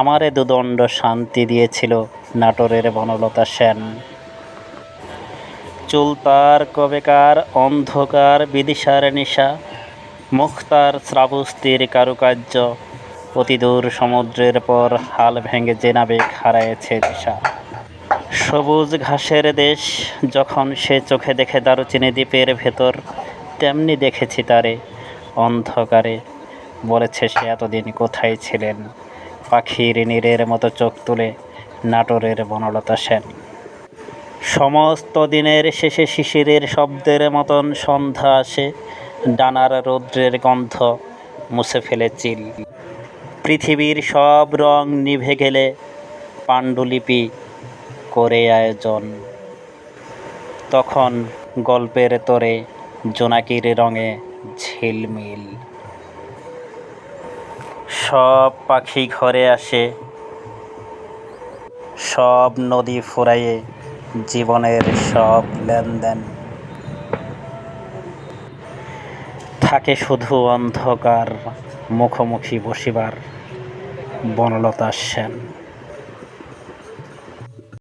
আমারে দুদণ্ড শান্তি দিয়েছিল নাটোরের বনলতা সেন। চুল তার কবেকার, অন্ধকার, বিদিশার নিশা, মুখতার শ্রাবস্তির কারুকার্য, অতিদূর সমুদ্রের পর হাল ভেঙে যে নাবিক হারায়েছে দিশা। সবুজ ঘাসের দেশ যখন সে চোখে দেখে দারুচিনি দ্বীপের ভেতর, তেমনি দেখেছি তারে অন্ধকারে, বলেছে সে এতদিন কোথায় ছিলেন। পাখির নীরের মতো চোখ তুলে নাটোরের বনলতা সেন। সমস্ত দিনের শেষে শিশিরের শব্দের মতন সন্ধ্যা আসে, ডানার রৌদ্রের গন্ধ মুছে ফেলে চিল। পৃথিবীর সব রং নিভে গেলে পাণ্ডুলিপি করে আয়োজন। তখন গল্পের তরে জোনাকির রঙে ঝিলমিল। সব পাখি ঘরে আসে। সব নদী ফুরাইয়ে জীবনের সব লেনদেন। থাকে শুধু অন্ধকার, মুখোমুখি বসিবার বনলতা সেন।